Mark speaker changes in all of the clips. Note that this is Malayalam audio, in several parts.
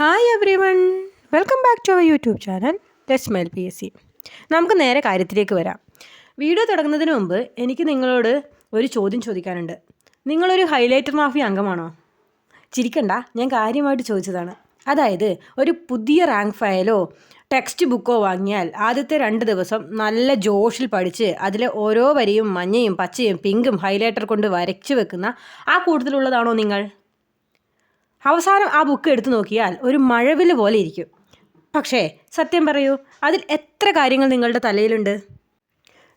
Speaker 1: Hi everyone welcome back to our YouTube channel let's മെൽ P S C നമുക്ക് നേരെ കാര്യത്തിലേക്ക് വരാം. വീഡിയോ തുടങ്ങുന്നതിന് മുമ്പ് എനിക്ക് നിങ്ങളോട് ഒരു ചോദ്യം ചോദിക്കാനുണ്ട്. നിങ്ങളൊരു ഹൈലൈറ്റർ മാഫി അംഗമാണോ? ചിരിക്കണ്ട ഞാൻ കാര്യമായിട്ട് ചോദിച്ചതാണ്. അതായത് ഒരു പുതിയ റാങ്ക് ഫയലോ ടെക്സ്റ്റ് ബുക്കോ വാങ്ങിയാൽ ആദ്യത്തെ രണ്ട് ദിവസം നല്ല ജോഷിൽ പഠിച്ച് അതിലെ ഓരോ വരിയും മഞ്ഞയും പച്ചയും പിങ്കും ഹൈലൈറ്റർ കൊണ്ട് വരച്ചു വെക്കുന്ന ആ കൂട്ടത്തിലുള്ളതാണോ നിങ്ങൾ? അവസാനം ആ ബുക്ക് എടുത്തു നോക്കിയാൽ ഒരു മഴവിൽ പോലെ ഇരിക്കും. പക്ഷേ സത്യം പറയൂ അതിൽ എത്ര കാര്യങ്ങൾ നിങ്ങളുടെ തലയിലുണ്ട്?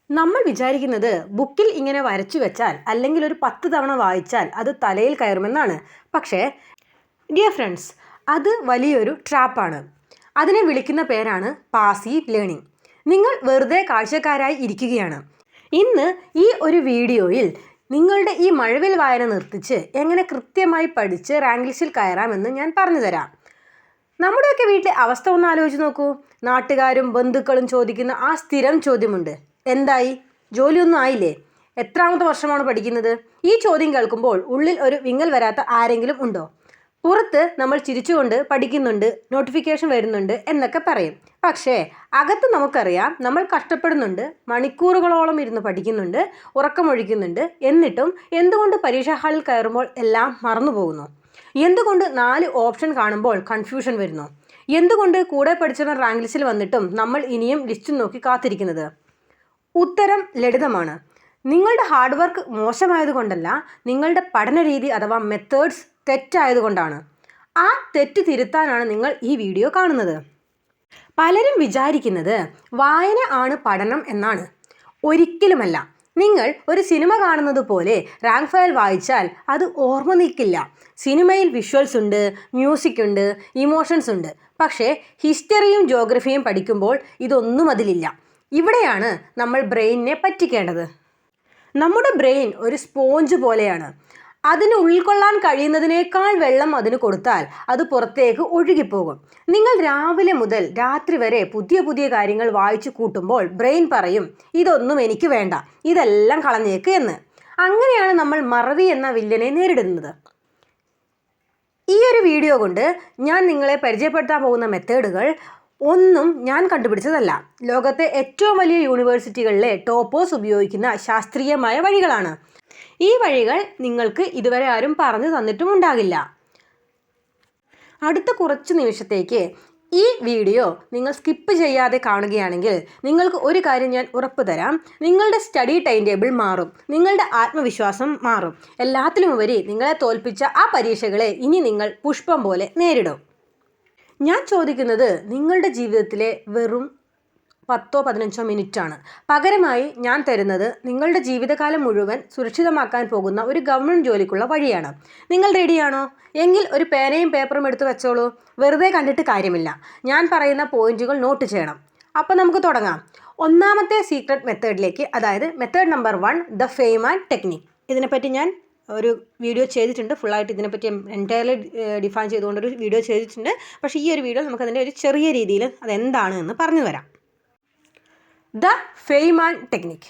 Speaker 1: നമ്മൾ വിചാരിക്കുന്നത് ബുക്കിൽ ഇങ്ങനെ വരച്ചു വെച്ചാൽ അല്ലെങ്കിൽ ഒരു പത്ത് തവണ വായിച്ചാൽ അത് തലയിൽ കയറുമെന്നാണ്. പക്ഷേ ഡിയർ ഫ്രണ്ട്സ് അത് വലിയൊരു ട്രാപ്പാണ് അതിനെ വിളിക്കുന്ന പേരാണ് പാസീവ് ലേണിംഗ് നിങ്ങൾ വെറുതെ കാഴ്ചക്കാരായി ഇരിക്കുകയാണ്. ഇന്ന് ഈ ഒരു വീഡിയോയിൽ നിങ്ങളുടെ ഈ മഴവിൽ വായന നിർത്തിച്ച് എങ്ങനെ കൃത്യമായി പഠിച്ച് റാങ്ക് ലിസ്റ്റിൽ കയറാമെന്ന് ഞാൻ പറഞ്ഞു തരാം നമ്മുടെയൊക്കെ വീട്ടിലെ അവസ്ഥ ഒന്ന് ആലോചിച്ച് നോക്കൂ. നാട്ടുകാരും ബന്ധുക്കളും ചോദിക്കുന്ന ആ സ്ഥിരം ചോദ്യമുണ്ട്. എന്തായി? ജോലിയൊന്നും ആയില്ലേ? എത്രാമത്തെ വർഷമാണ് പഠിക്കുന്നത്? ഈ ചോദ്യം കേൾക്കുമ്പോൾ ഉള്ളിൽ ഒരു വിങ്ങൽ വരാത്ത ആരെങ്കിലും ഉണ്ടോ? പുറത്ത് നമ്മൾ ചിരിച്ചുകൊണ്ട് പഠിക്കുന്നുണ്ട് നോട്ടിഫിക്കേഷൻ വരുന്നുണ്ട് എന്നൊക്കെ പറയും. പക്ഷേ അകത്ത് നമുക്കറിയാം നമ്മൾ കഷ്ടപ്പെടുന്നുണ്ട് മണിക്കൂറുകളോളം ഇരുന്ന് പഠിക്കുന്നുണ്ട് ഉറക്കമൊഴിക്കുന്നുണ്ട് എന്നിട്ടും എന്തുകൊണ്ട് പരീക്ഷാ ഹാളിൽ കയറുമ്പോൾ എല്ലാം മറന്നു പോകുന്നു എന്തുകൊണ്ട് നാല് ഓപ്ഷൻ കാണുമ്പോൾ കൺഫ്യൂഷൻ വരുന്നു? എന്തുകൊണ്ട് കൂടെ പഠിച്ചവർ റാങ്ക് ലിസ്റ്റിൽ വന്നിട്ടും നമ്മൾ ഇനിയും ലിസ്റ്റ് നോക്കി കാത്തിരിക്കുന്നത്? ഉത്തരം ലളിതമാണ്. നിങ്ങളുടെ ഹാർഡ് വർക്ക് മോശമായതുകൊണ്ടല്ല നിങ്ങളുടെ പഠന രീതി അഥവാ മെത്തേഡ്സ് തെറ്റായതുകൊണ്ടാണ്. ആ തെറ്റ് തിരുത്താനാണ് നിങ്ങൾ ഈ വീഡിയോ കാണുന്നത്. പലരും വിചാരിക്കുന്നത് വായന ആണ് പഠനം എന്നാണ്. ഒരിക്കലുമല്ല. നിങ്ങൾ ഒരു സിനിമ കാണുന്നത് പോലെ റാങ്ക് ഫയൽ വായിച്ചാൽ അത് ഓർമ്മ നിൽക്കില്ല സിനിമയിൽ വിഷ്വൽസ് ഉണ്ട് മ്യൂസിക് ഉണ്ട് ഇമോഷൻസ് ഉണ്ട്. പക്ഷേ ഹിസ്റ്ററിയും ജോഗ്രഫിയും പഠിക്കുമ്പോൾ ഇതൊന്നും അതിലില്ല. ഇവിടെയാണ് നമ്മൾ ബ്രെയിനിനെ പറ്റിക്കേണ്ടത്. നമ്മുടെ ബ്രെയിൻ ഒരു സ്പോഞ്ച് പോലെയാണ്. അതിന് ഉൾക്കൊള്ളാൻ കഴിയുന്നതിനേക്കാൾ വെള്ളം അതിന് കൊടുത്താൽ അത് പുറത്തേക്ക് ഒഴുകിപ്പോകും. നിങ്ങൾ രാവിലെ മുതൽ രാത്രി വരെ പുതിയ പുതിയ കാര്യങ്ങൾ വായിച്ചു കൂട്ടുമ്പോൾ ബ്രെയിൻ പറയും ഇതൊന്നും എനിക്ക് വേണ്ട ഇതെല്ലാം കളഞ്ഞേക്ക് എന്ന്. അങ്ങനെയാണ് നമ്മൾ മറവി എന്ന വില്ലനെ നേരിടുന്നത്. ഈ ഒരു വീഡിയോ കൊണ്ട് ഞാൻ നിങ്ങളെ പരിചയപ്പെടുത്താൻ പോകുന്ന മെത്തേഡുകൾ ഒന്നും ഞാൻ കണ്ടുപിടിച്ചതല്ല. ലോകത്തെ ഏറ്റവും വലിയ യൂണിവേഴ്സിറ്റികളിലെ ടോപ്പോസ് ഉപയോഗിക്കുന്ന ശാസ്ത്രീയമായ വഴികളാണ്. ഈ വഴികൾ നിങ്ങൾക്ക് ഇതുവരെ ആരും പറഞ്ഞു തന്നിട്ടും ഉണ്ടാകില്ല അടുത്ത കുറച്ച് നിമിഷത്തേക്ക് ഈ വീഡിയോ നിങ്ങൾ സ്കിപ്പ് ചെയ്യാതെ കാണുകയാണെങ്കിൽ നിങ്ങൾക്ക് ഒരു കാര്യം ഞാൻ ഉറപ്പ് തരാം. നിങ്ങളുടെ സ്റ്റഡി ടൈം ടേബിൾ മാറും. നിങ്ങളുടെ ആത്മവിശ്വാസം മാറും. എല്ലാത്തിലുമുപരി നിങ്ങളെ തോൽപ്പിച്ച ആ പരീക്ഷകളെ ഇനി നിങ്ങൾ പുഷ്പം പോലെ നേരിടും. ഞാൻ ചോദിക്കുന്നത് നിങ്ങളുടെ ജീവിതത്തിലെ വെറും പത്തോ പതിനഞ്ചോ മിനിറ്റാണ്. പകരമായി ഞാൻ തരുന്നത് നിങ്ങളുടെ ജീവിതകാലം മുഴുവൻ സുരക്ഷിതമാക്കാൻ പോകുന്ന ഒരു ഗവൺമെന്റ് ജോലിക്കുള്ള വഴിയാണ്. നിങ്ങൾ റെഡിയാണോ? എങ്കിൽ ഒരു പേനയും പേപ്പറും എടുത്തു വെച്ചോളൂ. വെറുതെ കണ്ടിട്ട് കാര്യമില്ല. ഞാൻ പറയുന്ന പോയിന്റുകൾ നോട്ട് ചെയ്യണം. അപ്പോൾ നമുക്ക് തുടങ്ങാം. ഒന്നാമത്തെ സീക്രട്ട് മെത്തേഡിലേക്ക് അതായത് method number one the Feynman technique. ഇതിനെപ്പറ്റി ഞാൻ ഒരു വീഡിയോ ചെയ്തിട്ടുണ്ട്. ഫുള്ളായിട്ട് ഇതിനെപ്പറ്റി എന്റയർലി ഡിഫൈൻ ചെയ്തുകൊണ്ടൊരു വീഡിയോ ചെയ്തിട്ടുണ്ട്. പക്ഷേ ഈ ഒരു വീഡിയോ നമുക്കതിന്റെ ഒരു ചെറിയ രീതിയിൽ അതെന്താണ് എന്ന് പറഞ്ഞു തരാം. The Feynman technique.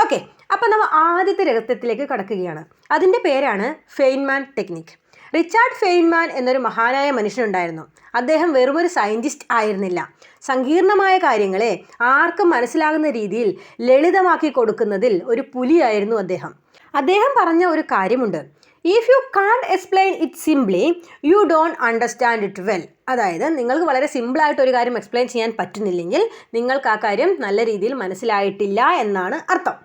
Speaker 1: ഓക്കെ അപ്പോൾ നമ്മൾ ആദ്യത്തെ രഹസ്യത്തിലേക്ക് കടക്കുകയാണ്. അതിന്റെ പേരാണ് ഫെയ്ൻമാൻ ടെക്നിക്. റിച്ചാർഡ് ഫെയ്ൻമാൻ എന്നൊരു മഹാനായ മനുഷ്യനുണ്ടായിരുന്നു. അദ്ദേഹം വെറുമൊരു സയന്റിസ്റ്റ് ആയിരുന്നില്ല. സങ്കീർണമായ കാര്യങ്ങളെ ആർക്കും മനസ്സിലാകുന്ന രീതിയിൽ ലളിതമാക്കി കൊടുക്കുന്നതിൽ ഒരു പുലിയായിരുന്നു അദ്ദേഹം. അദ്ദേഹം പറഞ്ഞ ഒരു കാര്യമുണ്ട്. If you can't explain it simply you don't understand it well അതായത് നിങ്ങൾക്ക് വളരെ സിമ്പിളായിട്ട് ഒരു കാര്യം എക്സ്പ്ലെയിൻ ചെയ്യാൻ പറ്റുന്നില്ലെങ്കിൽ നിങ്ങൾക്ക് ആ കാര്യം നല്ല രീതിയിൽ മനസ്സിലായിട്ടില്ല എന്നാണ് അർത്ഥം.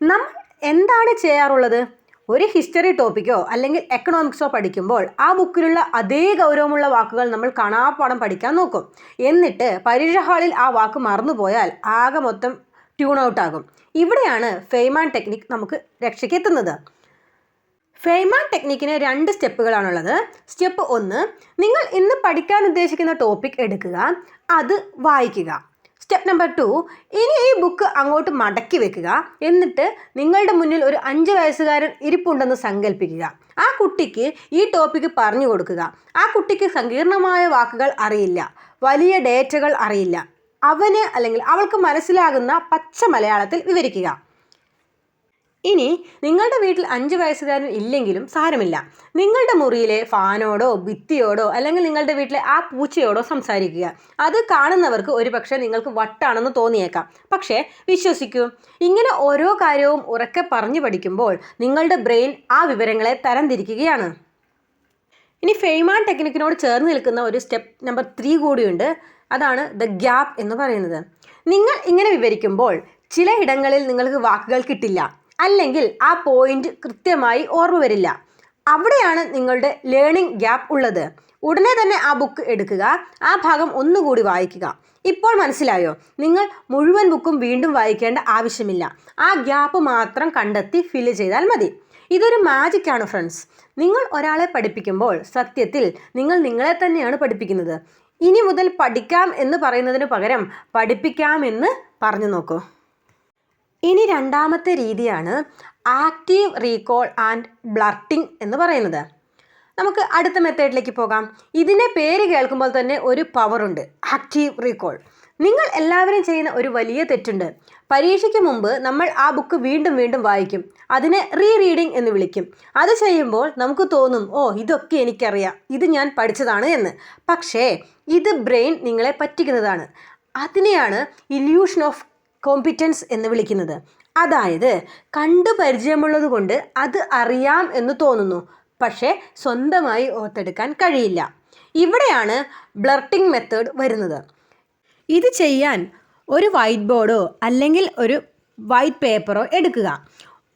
Speaker 1: നമ്മൾ എന്താണ് ചെയ്യാറുള്ളത്? ഒരു ഹിസ്റ്ററി ടോപ്പിക്കോ അല്ലെങ്കിൽ എക്കണോമിക്സോ പഠിക്കുമ്പോൾ ആ ബുക്കിലുള്ള അതേ ഗൗരവമുള്ള വാക്കുകൾ നമ്മൾ കാണാപ്പാടം പഠിക്കാൻ നോക്കും. എന്നിട്ട് പരീക്ഷ ഹാളിൽ ആ വാക്ക് മറന്നുപോയാൽ ആകെ മൊത്തം ട്യൂൺ ഔട്ട് ആകും. ഇവിടെയാണ് ഫെയ്മാൻ ടെക്നിക് നമുക്ക് രക്ഷയ്ക്കെത്തുന്നത്. ഫെയ്മാൻ ടെക്നിക്കിന് രണ്ട് സ്റ്റെപ്പുകളാണുള്ളത്. സ്റ്റെപ്പ് ഒന്ന് നിങ്ങൾ ഇന്ന് പഠിക്കാൻ ഉദ്ദേശിക്കുന്ന ടോപ്പിക് എടുക്കുക അത് വായിക്കുക. സ്റ്റെപ്പ് നമ്പർ ടു ഇനി ഈ ബുക്ക് അങ്ങോട്ട് മടക്കി വെക്കുക. എന്നിട്ട് നിങ്ങളുടെ മുന്നിൽ ഒരു അഞ്ച് വയസ്സുകാരൻ ഇരിപ്പുണ്ടെന്ന് സങ്കല്പിക്കുക ആ കുട്ടിക്ക് ഈ ടോപ്പിക്ക് പറഞ്ഞു കൊടുക്കുക. ആ കുട്ടിക്ക് സങ്കീർണമായ വാക്കുകൾ അറിയില്ല. വലിയ ഡേറ്റകൾ അറിയില്ല. അവന് അല്ലെങ്കിൽ അവൾക്ക് മനസ്സിലാകുന്ന പച്ച മലയാളത്തിൽ വിവരിക്കുക. ഇനി നിങ്ങളുടെ വീട്ടിൽ അഞ്ച് വയസ്സുകാരൻ ഇല്ലെങ്കിലും സാരമില്ല. നിങ്ങളുടെ മുറിയിലെ ഫാനോടോ ഭിത്തിയോടോ അല്ലെങ്കിൽ നിങ്ങളുടെ വീട്ടിലെ ആ പൂച്ചയോടോ സംസാരിക്കുക. അത് കാണുന്നവർക്ക് ഒരുപക്ഷെ നിങ്ങൾക്ക് വട്ടാണെന്ന് തോന്നിയേക്കാം. പക്ഷേ വിശ്വസിക്കൂ. ഇങ്ങനെ ഓരോ കാര്യവും ഉറക്കെ പറഞ്ഞു പഠിക്കുമ്പോൾ നിങ്ങളുടെ ബ്രെയിൻ ആ വിവരങ്ങളെ തരംതിരിക്കുകയാണ്. ഇനി ഫെയ്മാൻ ടെക്നിക്കിനോട് ചേർന്ന് നിൽക്കുന്ന ഒരു സ്റ്റെപ്പ് നമ്പർ ത്രീ കൂടിയുണ്ട്. അതാണ് ദ ഗ്യാപ്പ് എന്ന് പറയുന്നത്. നിങ്ങൾ ഇങ്ങനെ വിവരിക്കുമ്പോൾ ചില ഇടങ്ങളിൽ നിങ്ങൾക്ക് വാക്കുകൾ കിട്ടില്ല. അല്ലെങ്കിൽ ആ പോയിന്റ് കൃത്യമായി ഓർമ്മ വരില്ല. അവിടെയാണ് നിങ്ങളുടെ ലേണിംഗ് ഗ്യാപ്പ് ഉള്ളത്. ഉടനെ തന്നെ ആ ബുക്ക് എടുക്കുക. ആ ഭാഗം ഒന്നുകൂടി വായിക്കുക. ഇപ്പോൾ മനസ്സിലായോ? നിങ്ങൾ മുഴുവൻ ബുക്കും വീണ്ടും വായിക്കേണ്ട ആവശ്യമില്ല. ആ ഗ്യാപ്പ് മാത്രം കണ്ടെത്തി ഫില്ല് ചെയ്താൽ മതി. ഇതൊരു മാജിക്കാണ് ഫ്രണ്ട്സ് നിങ്ങൾ ഒരാളെ പഠിപ്പിക്കുമ്പോൾ സത്യത്തിൽ നിങ്ങൾ നിങ്ങളെ തന്നെയാണ് പഠിപ്പിക്കുന്നത്. ഇനി മുതൽ പഠിക്കാം എന്ന് പറയുന്നതിന് പകരം പഠിപ്പിക്കാം എന്ന് പറഞ്ഞു നോക്കൂ. ഇനി രണ്ടാമത്തെ രീതിയാണ് ആക്റ്റീവ് റീകോൾ ആൻഡ് ബ്ലർട്ടിംഗ് എന്ന് പറയുന്നത്. നമുക്ക് അടുത്ത മെത്തേഡിലേക്ക് പോകാം. ഇതിന്റെ പേര് കേൾക്കുമ്പോൾ തന്നെ ഒരു പവറുണ്ട് ആക്റ്റീവ് റീകോൾ നിങ്ങൾ എല്ലാവരും ചെയ്യുന്ന ഒരു വലിയ തെറ്റുണ്ട്. പരീക്ഷയ്ക്ക് മുമ്പ് നമ്മൾ ആ ബുക്ക് വീണ്ടും വീണ്ടും വായിക്കും. അതിനെ റീ റീഡിംഗ് എന്ന് വിളിക്കും. അത് ചെയ്യുമ്പോൾ നമുക്ക് തോന്നും ഓ ഇതൊക്കെ എനിക്കറിയാം. ഇത് ഞാൻ പഠിച്ചതാണ് എന്ന്. പക്ഷേ ഇത് ബ്രെയിൻ നിങ്ങളെ പറ്റിക്കുന്നതാണ്. അതിനെയാണ് ഇല്യൂഷൻ ഓഫ് കോമ്പിറ്റൻസ് എന്ന് വിളിക്കുന്നത്. അതായത് കണ്ടു പരിചയമുള്ളത് കൊണ്ട് അത് അറിയാം എന്ന് തോന്നുന്നു. പക്ഷേ സ്വന്തമായി ഓർത്തെടുക്കാൻ കഴിയില്ല. ഇവിടെയാണ് ബ്ലർട്ടിംഗ് മെത്തേഡ് വരുന്നത്. ഇത് ചെയ്യാൻ ഒരു വൈറ്റ് ബോർഡോ അല്ലെങ്കിൽ ഒരു വൈറ്റ് പേപ്പറോ എടുക്കുക.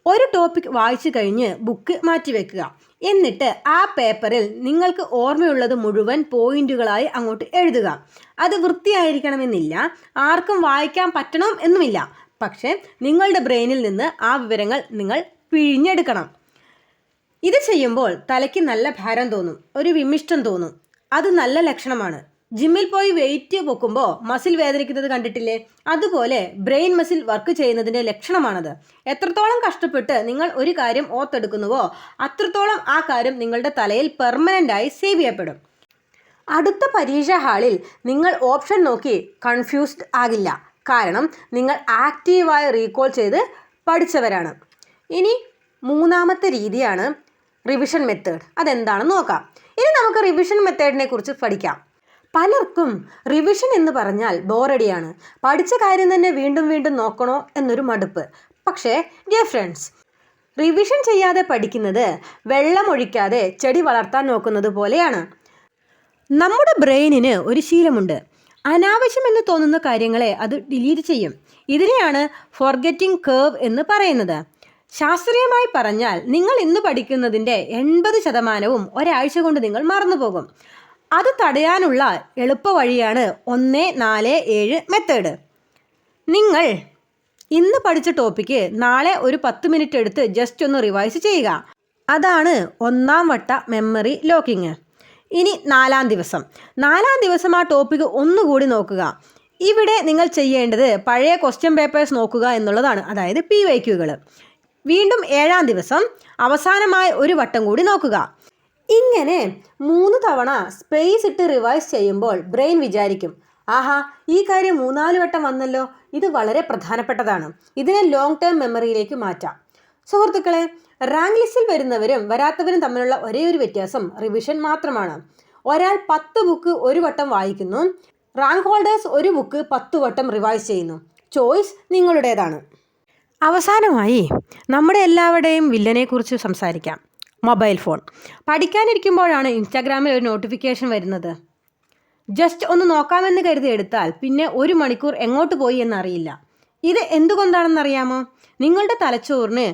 Speaker 1: ഒരു ടോപ്പിക് വായിച്ചു കഴിഞ്ഞ് ബുക്ക് മാറ്റിവെക്കുക എന്നിട്ട് ആ പേപ്പറിൽ നിങ്ങൾക്ക് ഓർമ്മയുള്ളത് മുഴുവൻ പോയിന്റുകളായി അങ്ങോട്ട് എഴുതുക. അത് വൃത്തിയായിരിക്കണമെന്നില്ല. ആർക്കും വായിക്കാൻ പറ്റണം എന്നുമില്ല. പക്ഷേ നിങ്ങളുടെ ബ്രെയിനിൽ നിന്ന് ആ വിവരങ്ങൾ നിങ്ങൾ പിഴിഞ്ഞെടുക്കണം. ഇത് ചെയ്യുമ്പോൾ തലയ്ക്ക് നല്ല ഭാരം തോന്നും. ഒരു വിമിഷ്ടം തോന്നും. അത് നല്ല ലക്ഷണമാണ്. ജിമ്മിൽ പോയി വെയിറ്റ് പൊക്കുമ്പോൾ മസിൽ വേദനിക്കുന്നത് കണ്ടിട്ടില്ലേ? അതുപോലെ ബ്രെയിൻ മസിൽ വർക്ക് ചെയ്യുന്നതിന്റെ ലക്ഷണമാണത്. എത്രത്തോളം കഷ്ടപ്പെട്ട് നിങ്ങൾ ഒരു കാര്യം ഓർത്തെടുക്കുന്നുവോ അത്രത്തോളം ആ കാര്യം നിങ്ങളുടെ തലയിൽ പെർമനന്റായി സേവ് ചെയ്യപ്പെടും. അടുത്ത പരീക്ഷാ ഹാളിൽ നിങ്ങൾ ഓപ്ഷൻ നോക്കി കൺഫ്യൂസ്ഡ് ആകില്ല. കാരണം നിങ്ങൾ ആക്റ്റീവായി റീകോൾ ചെയ്ത് പഠിച്ചവരാണ്. ഇനി മൂന്നാമത്തെ രീതിയാണ് റിവിഷൻ മെത്തേഡ് അതെന്താണെന്ന് നോക്കാം. ഇനി നമുക്ക് റിവിഷൻ മെത്തേഡിനെ കുറിച്ച് പഠിക്കാം. പലർക്കും റിവിഷൻ എന്ന് പറഞ്ഞാൽ ബോറടിയാണ്. പഠിച്ച കാര്യം തന്നെ വീണ്ടും വീണ്ടും നോക്കണോ എന്നൊരു മടുപ്പ്. പക്ഷേ ഡിയർ ഫ്രണ്ട്സ് റിവിഷൻ ചെയ്യാതെ പഠിക്കുന്നത് വെള്ളമൊഴിക്കാതെ ചെടി വളർത്താൻ നോക്കുന്നത് പോലെയാണ്. നമ്മുടെ ബ്രെയിനിന് ഒരു ശീലമുണ്ട്. അനാവശ്യമെന്ന് തോന്നുന്ന കാര്യങ്ങളെ അത് ഡിലീറ്റ് ചെയ്യും. ഇതിനെയാണ് ഫോർഗെറ്റിംഗ് കേർവ് എന്ന് പറയുന്നത്. ശാസ്ത്രീയമായി പറഞ്ഞാൽ നിങ്ങൾ ഇന്ന് പഠിക്കുന്നതിന്റെ എൺപത് ശതമാനവും ഒരാഴ്ച കൊണ്ട് നിങ്ങൾ മറന്നുപോകും. അത് തടയാനുള്ള എളുപ്പവഴിയാണ് ഒന്ന് നാല് ഏഴ് മെത്തേഡ് നിങ്ങൾ ഇന്ന് പഠിച്ച ടോപ്പിക്ക് നാളെ ഒരു പത്ത് മിനിറ്റ് എടുത്ത് ജസ്റ്റ് ഒന്ന് റിവൈസ് ചെയ്യുക. അതാണ് ഒന്നാം വട്ട മെമ്മറി ലോക്കിങ് ഇനി നാലാം ദിവസം. നാലാം ദിവസം ആ ടോപ്പിക്ക് ഒന്നുകൂടി നോക്കുക. ഇവിടെ നിങ്ങൾ ചെയ്യേണ്ടത് പഴയ ക്വസ്റ്റ്യൻ പേപ്പേഴ്സ് നോക്കുക എന്നുള്ളതാണ്. അതായത് പി വൈക്യുകൾ വീണ്ടും ഏഴാം ദിവസം അവസാനമായ ഒരു വട്ടം കൂടി നോക്കുക. ഇങ്ങനെ മൂന്ന് തവണ സ്പേസ് ഇട്ട് റിവൈസ് ചെയ്യുമ്പോൾ ബ്രെയിൻ വിചാരിക്കും ആഹാ ഈ കാര്യം മൂന്നാൽ വട്ടം വന്നല്ലോ ഇത് വളരെ പ്രധാനപ്പെട്ടതാണ് ഇതിനെ ലോങ് ടേം മെമ്മറിയിലേക്ക് മാറ്റാം. സുഹൃത്തുക്കളെ റാങ്ക് ലിസ്റ്റിൽ വരുന്നവരും വരാത്തവരും തമ്മിലുള്ള ഒരേ ഒരു വ്യത്യാസം റിവിഷൻ മാത്രമാണ്. ഒരാൾ പത്ത് ബുക്ക് ഒരു വട്ടം വായിക്കുന്നു റാങ്ക് ഹോൾഡേഴ്സ് ഒരു ബുക്ക് പത്ത് വട്ടം റിവൈസ് ചെയ്യുന്നു. ചോയ്സ് നിങ്ങളുടേതാണ്. അവസാനമായി നമ്മുടെ എല്ലാവരുടെയും വില്ലനെക്കുറിച്ച് സംസാരിക്കാം. Mobile phone. പഠിക്കാനിരിക്കുമ്പോഴാണ് ഇൻസ്റ്റാഗ്രാമിൽ ഒരു നോട്ടിഫിക്കേഷൻ വരുന്നത്. ജസ്റ്റ് ഒന്ന് നോക്കാമെന്ന് കരുതി എടുത്താൽ പിന്നെ ഒരു മണിക്കൂർ എങ്ങോട്ട് പോയി എന്നറിയില്ല. ഇത് എന്തുകൊണ്ടാണെന്നറിയാമോ? നിങ്ങളുടെ തലച്ചോറിന്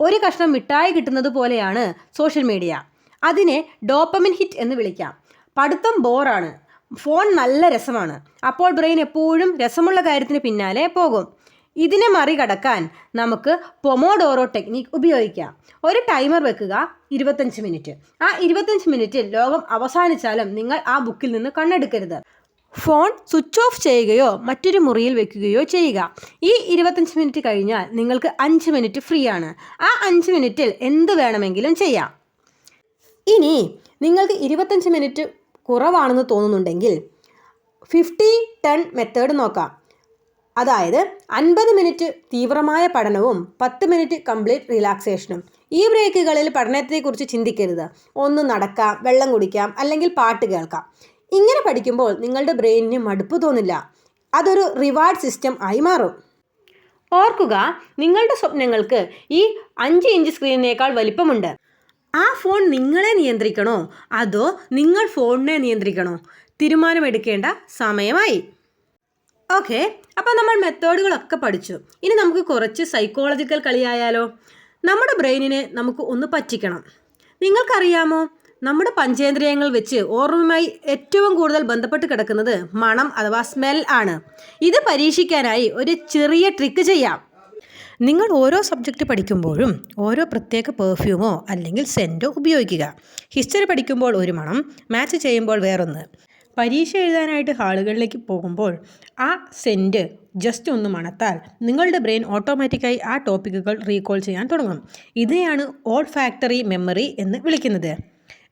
Speaker 1: ഒരു കഷ്ണം മിഠായി കിട്ടുന്നത് പോലെയാണ് സോഷ്യൽ മീഡിയ. അതിനെ ഡോപ്പമിൻ ഹിറ്റ് എന്ന് വിളിക്കാം. പഠിത്തം ബോറാണ്. ഫോൺ നല്ല രസമാണ്. അപ്പോൾ ബ്രെയിൻ എപ്പോഴും രസമുള്ള കാര്യത്തിന് പിന്നാലെ പോകും. ഇതിനെ മറികടക്കാൻ നമുക്ക് പൊമോഡോറോ ടെക്നിക് ഉപയോഗിക്കാം. ഒരു ടൈമർ വെക്കുക ഇരുപത്തഞ്ച് മിനിറ്റ് ആ ഇരുപത്തഞ്ച് മിനിറ്റിൽ ലോകം അവസാനിച്ചാലും നിങ്ങൾ ആ ബുക്കിൽ നിന്ന് കണ്ണെടുക്കരുത്. ഫോൺ സ്വിച്ച് ഓഫ് ചെയ്യുകയോ മറ്റൊരു മുറിയിൽ വെക്കുകയോ ചെയ്യുക. ഈ ഇരുപത്തഞ്ച് മിനിറ്റ് കഴിഞ്ഞാൽ നിങ്ങൾക്ക് അഞ്ച് മിനിറ്റ് ഫ്രീ ആണ്. ആ അഞ്ച് മിനിറ്റിൽ എന്ത് വേണമെങ്കിലും ചെയ്യാം. ഇനി നിങ്ങൾക്ക് ഇരുപത്തഞ്ച് മിനിറ്റ് കുറവാണെന്ന് തോന്നുന്നുണ്ടെങ്കിൽ ഫിഫ്റ്റി ടെൻ മെത്തേഡ് നോക്കാം. അതായത് അൻപത് മിനിറ്റ് തീവ്രമായ പഠനവും പത്ത് മിനിറ്റ് കംപ്ലീറ്റ് റിലാക്സേഷനും ഈ ബ്രേക്കുകളിൽ പഠനത്തെക്കുറിച്ച് ചിന്തിക്കരുത്. ഒന്ന് നടക്കാം വെള്ളം കുടിക്കാം അല്ലെങ്കിൽ പാട്ട് കേൾക്കാം. ഇങ്ങനെ പഠിക്കുമ്പോൾ നിങ്ങളുടെ ബ്രെയിനിന് മടുപ്പ് തോന്നില്ല. അതൊരു റിവാർഡ് സിസ്റ്റം ആയി മാറും. ഓർക്കുക നിങ്ങളുടെ സ്വപ്നങ്ങൾക്ക് ഈ അഞ്ച് ഇഞ്ച് സ്ക്രീനിനേക്കാൾ വലിപ്പമുണ്ട്. ആ ഫോൺ നിങ്ങളെ നിയന്ത്രിക്കണോ? അതോ നിങ്ങൾ ഫോണിനെ നിയന്ത്രിക്കണോ? തീരുമാനമെടുക്കേണ്ട സമയമായി. ഓക്കെ അപ്പോൾ നമ്മൾ മെത്തേഡുകളൊക്കെ പഠിച്ചു. ഇനി നമുക്ക് കുറച്ച് സൈക്കോളജിക്കൽ കളിയായാലോ. നമ്മുടെ ബ്രെയിനിനെ നമുക്ക് ഒന്ന് പറ്റിക്കണം. നിങ്ങൾക്കറിയാമോ നമ്മുടെ പഞ്ചേന്ദ്രിയങ്ങൾ വെച്ച് ഓർമ്മയുമായി ഏറ്റവും കൂടുതൽ ബന്ധപ്പെട്ട് കിടക്കുന്നത് മണം അഥവാ സ്മെൽ ആണ്. ഇത് പരീക്ഷിക്കാനായി ഒരു ചെറിയ ട്രിക്ക് ചെയ്യാം. നിങ്ങൾ ഓരോ സബ്ജക്റ്റ് പഠിക്കുമ്പോഴും ഓരോ പ്രത്യേക പെർഫ്യൂമോ അല്ലെങ്കിൽ സെന്റോ ഉപയോഗിക്കുക. ഹിസ്റ്ററി പഠിക്കുമ്പോൾ ഒരു മണം മാച്ച് ചെയ്യുമ്പോൾ വേറൊന്ന്. പരീക്ഷ എഴുതാനായിട്ട് ഹാളുകളിലേക്ക് പോകുമ്പോൾ ആ സെന്റ് ജസ്റ്റ് ഒന്ന് മണത്താൽ നിങ്ങളുടെ ബ്രെയിൻ ഓട്ടോമാറ്റിക്കായി ആ ടോപ്പിക്കുകൾ റീകോൾ ചെയ്യാൻ തുടങ്ങും. ഇതിനെയാണ് ഓൾ ഫാക്ടറി മെമ്മറി എന്ന് വിളിക്കുന്നത്.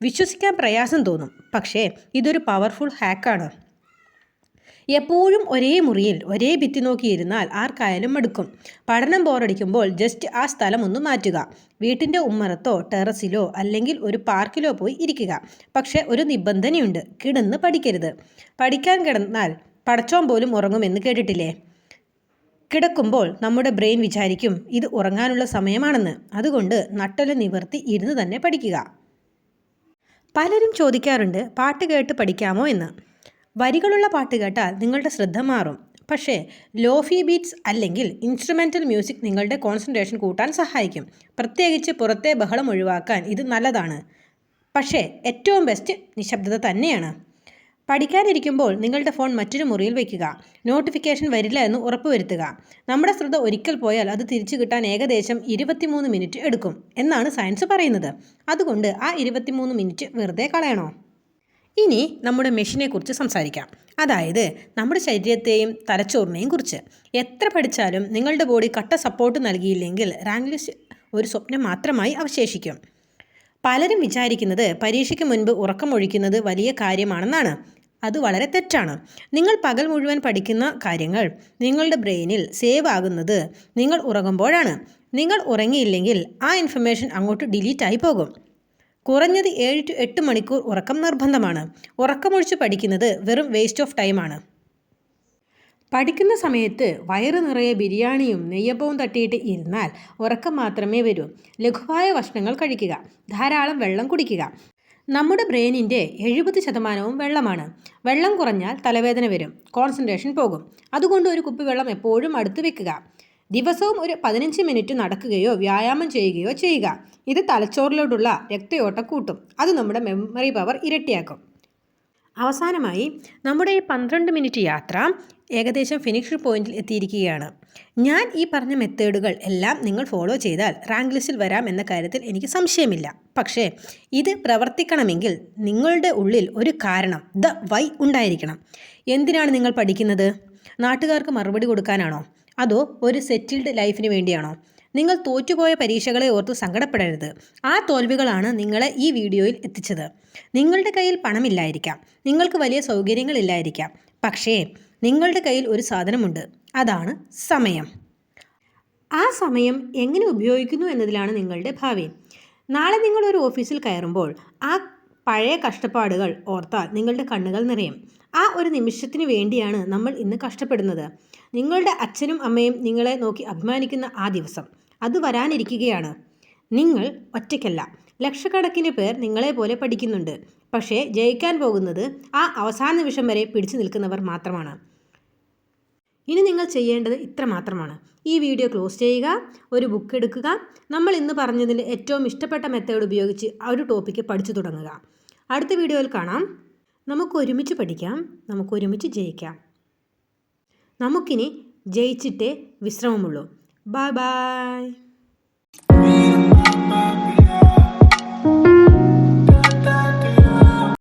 Speaker 1: വിശ്വസിക്കാൻ പ്രയാസം തോന്നും. പക്ഷേ ഇതൊരു പവർഫുൾ ഹാക്കാണ് എപ്പോഴും ഒരേ മുറിയിൽ ഒരേ ഭിത്തി നോക്കിയിരുന്നാൽ ആർക്കായാലും മടുക്കും. പഠനം ബോറടിക്കുമ്പോൾ ജസ്റ്റ് ആ സ്ഥലം ഒന്ന് മാറ്റുക. വീട്ടിന്റെ ഉമ്മറത്തോ ടെറസിലോ അല്ലെങ്കിൽ ഒരു പാർക്കിലോ പോയി ഇരിക്കുക. പക്ഷേ ഒരു നിബന്ധനയുണ്ട് കിടന്ന് പഠിക്കരുത്. പഠിക്കാൻ കിടന്നാൽ പടച്ചോൻ പോലും ഉറങ്ങുമെന്ന് കേട്ടിട്ടില്ലേ? കിടക്കുമ്പോൾ നമ്മുടെ ബ്രെയിൻ വിചാരിക്കും ഇത് ഉറങ്ങാനുള്ള സമയമാണെന്ന്. അതുകൊണ്ട് നട്ടൽ നിവർത്തി ഇരുന്ന് തന്നെ പഠിക്കുക. പലരും ചോദിക്കാറുണ്ട് പാട്ട് കേട്ട് പഠിക്കാമോ എന്ന്. വരികളുള്ള പാട്ട് കേട്ടാൽ നിങ്ങളുടെ ശ്രദ്ധ മാറും. പക്ഷേ ലോഫി ബീറ്റ്സ് അല്ലെങ്കിൽ ഇൻസ്ട്രുമെന്റൽ മ്യൂസിക് നിങ്ങളുടെ കോൺസെൻട്രേഷൻ കൂട്ടാൻ സഹായിക്കും. പ്രത്യേകിച്ച് പുറത്തെ ബഹളം ഒഴിവാക്കാൻ ഇത് നല്ലതാണ്. പക്ഷേ ഏറ്റവും ബെസ്റ്റ് നിശബ്ദത തന്നെയാണ്. പഠിക്കാനിരിക്കുമ്പോൾ നിങ്ങളുടെ ഫോൺ മറ്റൊരു മുറിയിൽ വയ്ക്കുക നോട്ടിഫിക്കേഷൻ വരില്ല എന്ന് ഉറപ്പുവരുത്തുക. നമ്മുടെ ശ്രദ്ധ ഒരിക്കൽ പോയാൽ അത് തിരിച്ചു കിട്ടാൻ ഏകദേശം ഇരുപത്തിമൂന്ന് മിനിറ്റ് എടുക്കും എന്നാണ് സയൻസ് പറയുന്നത്. അതുകൊണ്ട് ആ ഇരുപത്തിമൂന്ന് മിനിറ്റ് വെറുതെ കളയണോ? ഇനി നമ്മുടെ മെഷീനെ കുറിച്ച് സംസാരിക്കാം. അതായത് നമ്മുടെ ശരീരത്തെയും തലച്ചോറിനെയും കുറിച്ച്. എത്ര പഠിച്ചാലും നിങ്ങളുടെ ബോഡി കട്ട സപ്പോർട്ട് നൽകിയില്ലെങ്കിൽ റാങ്ക് ലിസ്റ്റ് ഒരു സ്വപ്നം മാത്രമായി അവശേഷിക്കും. പലരും വിചാരിക്കുന്നത് പരീക്ഷയ്ക്ക് മുൻപ് ഉറക്കമൊഴിക്കുന്നത് വലിയ കാര്യമാണെന്നാണ്. അത് വളരെ തെറ്റാണ്. നിങ്ങൾ പകൽ മുഴുവൻ പഠിക്കുന്ന കാര്യങ്ങൾ നിങ്ങളുടെ ബ്രെയിനിൽ സേവ് ആകുന്നത് നിങ്ങൾ ഉറങ്ങുമ്പോഴാണ്. നിങ്ങൾ ഉറങ്ങിയില്ലെങ്കിൽ ആ ഇൻഫർമേഷൻ അങ്ങോട്ട് ഡിലീറ്റ് ആയി പോകും. കുറഞ്ഞത് ഏഴ് ടു എട്ട് മണിക്കൂർ ഉറക്കം നിർബന്ധമാണ്. ഉറക്കമൊഴിച്ച് പഠിക്കുന്നത് വെറും വേസ്റ്റ് ഓഫ് ടൈമാണ് പഠിക്കുന്ന സമയത്ത് വയറ് നിറയെ ബിരിയാണിയും നെയ്യപ്പവും തട്ടിയിട്ട് ഇരുന്നാൽ ഉറക്കം മാത്രമേ വരൂ. ലഘുവായ ഭക്ഷണങ്ങൾ കഴിക്കുക. ധാരാളം വെള്ളം കുടിക്കുക. നമ്മുടെ ബ്രെയിനിന്റെ എഴുപത് ശതമാനവും വെള്ളമാണ്. വെള്ളം കുറഞ്ഞാൽ തലവേദന വരും. കോൺസെൻട്രേഷൻ പോകും. അതുകൊണ്ട് ഒരു കുപ്പി വെള്ളം എപ്പോഴും അടുത്ത് വെക്കുക. ദിവസവും ഒരു പതിനഞ്ച് മിനിറ്റ് നടക്കുകയോ വ്യായാമം ചെയ്യുകയോ ചെയ്യുക. ഇത് തലച്ചോറിലോട്ടുള്ള രക്തയോട്ടം കൂട്ടും. അത് നമ്മുടെ മെമ്മറി പവർ ഇരട്ടിയാക്കും. അവസാനമായി നമ്മുടെ ഈ പന്ത്രണ്ട് മിനിറ്റ് യാത്ര ഏകദേശം ഫിനിഷ് പോയിന്റിൽ എത്തിയിരിക്കുകയാണ്. ഞാൻ ഈ പറഞ്ഞ മെത്തേഡുകൾ എല്ലാം നിങ്ങൾ ഫോളോ ചെയ്താൽ റാങ്ക് ലിസ്റ്റിൽ വരാം എന്ന കാര്യത്തിൽ എനിക്ക് സംശയമില്ല. പക്ഷേ ഇത് പ്രവർത്തിക്കണമെങ്കിൽ നിങ്ങളുടെ ഉള്ളിൽ ഒരു കാരണം ദ വൈ ഉണ്ടായിരിക്കണം. എന്തിനാണ് നിങ്ങൾ പഠിക്കുന്നത്? നാട്ടുകാർക്ക് മറുപടി കൊടുക്കാനാണോ? അതോ ഒരു സെറ്റിൽഡ് ലൈഫിന് വേണ്ടിയാണോ? നിങ്ങൾ തോറ്റുപോയ പരീക്ഷകളെ ഓർത്ത് സങ്കടപ്പെടരുത്. ആ തോൽവികളാണ് നിങ്ങളെ ഈ വീഡിയോയിൽ എത്തിച്ചത്. നിങ്ങളുടെ കയ്യിൽ പണമില്ലായിരിക്കാം. നിങ്ങൾക്ക് വലിയ സൗകര്യങ്ങളില്ലായിരിക്കാം. പക്ഷേ നിങ്ങളുടെ കയ്യിൽ ഒരു സാധനമുണ്ട്. അതാണ് സമയം. ആ സമയം എങ്ങനെ ഉപയോഗിക്കുന്നു എന്നതിലാണ് നിങ്ങളുടെ ഭാവി. നാളെ നിങ്ങൾ ഒരു ഓഫീസിൽ കയറുമ്പോൾ ആ പഴയ കഷ്ടപ്പാടുകൾ ഓർത്താൽ നിങ്ങളുടെ കണ്ണുകൾ നിറയും. ആ ഒരു നിമിഷത്തിന് വേണ്ടിയാണ് നമ്മൾ ഇന്ന് കഷ്ടപ്പെടുന്നത്. നിങ്ങളുടെ അച്ഛനും അമ്മയും നിങ്ങളെ നോക്കി അഭിമാനിക്കുന്ന ആ ദിവസം. അത് വരാനിരിക്കുകയാണ്. നിങ്ങൾ ഒറ്റയ്ക്കല്ല. ലക്ഷക്കണക്കിന് പേർ നിങ്ങളെ പോലെ പഠിക്കുന്നുണ്ട്. പക്ഷേ ജയിക്കാൻ പോകുന്നത് ആ അവസാന നിമിഷം വരെ പിടിച്ചു നിൽക്കുന്നവർ മാത്രമാണ്. ഇനി നിങ്ങൾ ചെയ്യേണ്ടത് ഇത്ര മാത്രമാണ്. ഈ വീഡിയോ ക്ലോസ് ചെയ്യുക ഒരു ബുക്ക് എടുക്കുക നമ്മൾ ഇന്ന് പറഞ്ഞതിൽ ഏറ്റവും ഇഷ്ടപ്പെട്ട മെത്തേഡ് ഉപയോഗിച്ച് ആ ഒരു ടോപ്പിക്ക് പഠിച്ചു തുടങ്ങുക. അടുത്ത വീഡിയോയിൽ കാണാം. നമുക്ക് ഒരുമിച്ച് പഠിക്കാം നമുക്ക് ഒരുമിച്ച് ജയിക്കാം. നമുക്കിനി ജയിച്ചിട്ടേ വിശ്രമമുള്ളൂ. Bye bye